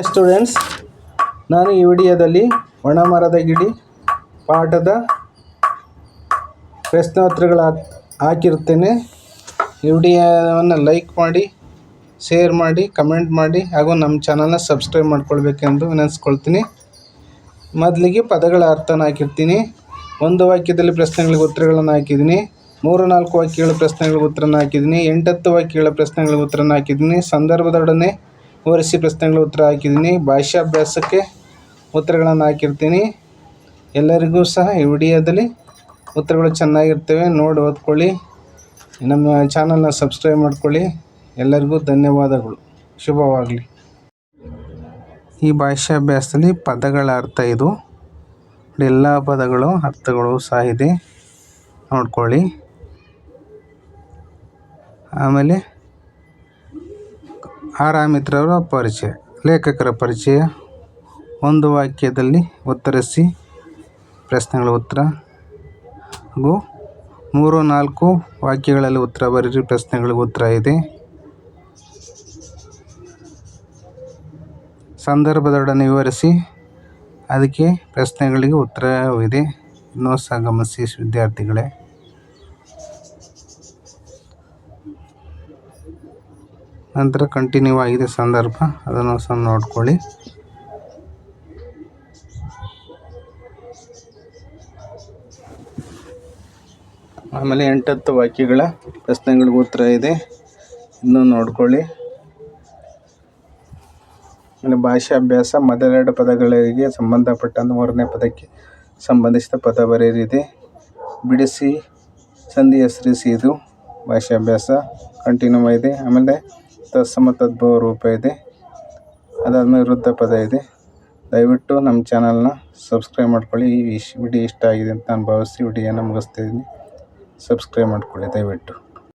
Students ನಾನು ಈ ವಿಡಿಯೋದಲ್ಲಿ ಒಣ ಮರದ ಗಿಡಿ ಪಾಠದ ಪ್ರಶ್ನೋತ್ತರಗಳು ಹಾಕಿರುತ್ತೇನೆ. ಈ ವಿಡಿಯೋವನ್ನು ಲೈಕ್ ಮಾಡಿ ಶೇರ್ ಮಾಡಿ ಕಮೆಂಟ್ ಮಾಡಿ, ಹಾಗೂ ನಮ್ಮ ಚಾನಲ್ನ ಸಬ್ಸ್ಕ್ರೈಬ್ ಮಾಡ್ಕೊಳ್ಬೇಕೆಂದು ವಿನಂತಿಸ್ಕೊಳ್ತೀನಿ. ಮೊದಲಿಗೆ ಪದಗಳ ಅರ್ಥನ ಹಾಕಿರ್ತೀನಿ. ಒಂದು ವಾಕ್ಯದಲ್ಲಿ ಪ್ರಶ್ನೆಗಳಿಗೆ ಉತ್ತರಗಳನ್ನು ಹಾಕಿದ್ದೀನಿ. ಮೂರು, ನಾಲ್ಕು ವಾಕ್ಯಗಳ ಪ್ರಶ್ನೆಗಳಿಗೆ ಉತ್ತರನ ಹಾಕಿದ್ದೀನಿ. ಎಂಟತ್ತು ವಾಕ್ಯಗಳ ಪ್ರಶ್ನೆಗಳಿಗೆ ಉತ್ತರನ ಹಾಕಿದ್ದೀನಿ. ಸಂದರ್ಭದೊಡನೆ ವಿವರಿಸಿ ಪ್ರಶ್ನೆಗಳ ಉತ್ತರ ಹಾಕಿದ್ದೀನಿ. ಭಾಷಾಭ್ಯಾಸಕ್ಕೆ ಉತ್ತರಗಳನ್ನು ಹಾಕಿರ್ತೀನಿ. ಎಲ್ಲರಿಗೂ ಸಹ ಈ ವಿಡಿಯೋದಲ್ಲಿ ಉತ್ತರಗಳು ಚೆನ್ನಾಗಿರ್ತವೆ. ನೋಡಿ, ಓದ್ಕೊಳ್ಳಿ. ನಮ್ಮ ಚಾನಲ್ನ ಸಬ್ಸ್ಕ್ರೈಬ್ ಮಾಡ್ಕೊಳ್ಳಿ. ಎಲ್ಲರಿಗೂ ಧನ್ಯವಾದಗಳು. ಶುಭವಾಗಲಿ. ಈ ಭಾಷಾಭ್ಯಾಸದಲ್ಲಿ ಪದಗಳ ಅರ್ಥ ಇದು. ಎಲ್ಲ ಪದಗಳು, ಅರ್ಥಗಳು ಸಹ ಇದೆ. ನೋಡ್ಕೊಳ್ಳಿ. ಆಮೇಲೆ ಆರಾಮಿತ್ರವರ ಪರಿಚಯ. ಲೇಖಕರ ಪರಿಚಯ. ಒಂದು ವಾಕ್ಯದಲ್ಲಿ ಉತ್ತರಿಸಿ. ಪ್ರಶ್ನೆಗಳ ಉತ್ತರ. ಹಾಗೂ ಮೂರು ನಾಲ್ಕು ವಾಕ್ಯಗಳಲ್ಲಿ ಉತ್ತರ ಬರೀರಿ ಪ್ರಶ್ನೆಗಳಿಗೆ ಉತ್ತರ ಇದೆ. ಸಂದರ್ಭದೊಡನೆ ವಿವರಿಸಿ. ಅದಕ್ಕೆ ಪ್ರಶ್ನೆಗಳಿಗೆ ಉತ್ತರವಿದೆ. ಇನ್ನೂ ಸಹ ಗಮನಿಸಿ ವಿದ್ಯಾರ್ಥಿಗಳೇ. ನಂತರ ಕಂಟಿನ್ಯೂ ಆಗಿದೆ ಸಂದರ್ಭ. ಅದನ್ನು ಸಹ ನೋಡ್ಕೊಳ್ಳಿ. ಆಮೇಲೆ ಎಂಟತ್ತು ವಾಕ್ಯಗಳ ಪ್ರಶ್ನೆಗಳಿಗೆ ಉತ್ತರ ಇದೆ. ಇನ್ನು ನೋಡ್ಕೊಳ್ಳಿ. ಆಮೇಲೆ ಭಾಷಾಭ್ಯಾಸ ಮೊದಲೆರಡು ಪದಗಳಿಗೆ ಸಂಬಂಧಪಟ್ಟ ಮೂರನೇ ಪದಕ್ಕೆ ಸಂಬಂಧಿಸಿದ ಪದ ಬರೆಯಲಿದೆ. ಬಿಡಿಸಿ ಸಂಧಿ ಹೆಸರಿಸಿ ಇದು ಭಾಷಾಭ್ಯಾಸ ಕಂಟಿನ್ಯೂ ಇದೆ ಆಮೇಲೆ ತತ್ಸಮ ಸಮತದ್ಭವ ರೂಪ ಇದೆ. ಅದಾದಮೇಲೆ ವೃದ್ಧ ಪದ ಇದೆ. ದಯವಿಟ್ಟು ನಮ್ಮ ಚಾನಲ್ನ ಸಬ್ಸ್ಕ್ರೈಬ್ ಮಾಡ್ಕೊಳ್ಳಿ. ಈ ವಿಡಿಯೋ ಇಷ್ಟ ಆಗಿದೆ ಅಂತ ನಾನು ಭಾವಿಸಿ ವಿಡಿಯೋನ ಮುಗಿಸ್ತಿದ್ದೀನಿ ಸಬ್ಸ್ಕ್ರೈಬ್ ಮಾಡ್ಕೊಳ್ಳಿ ದಯವಿಟ್ಟು.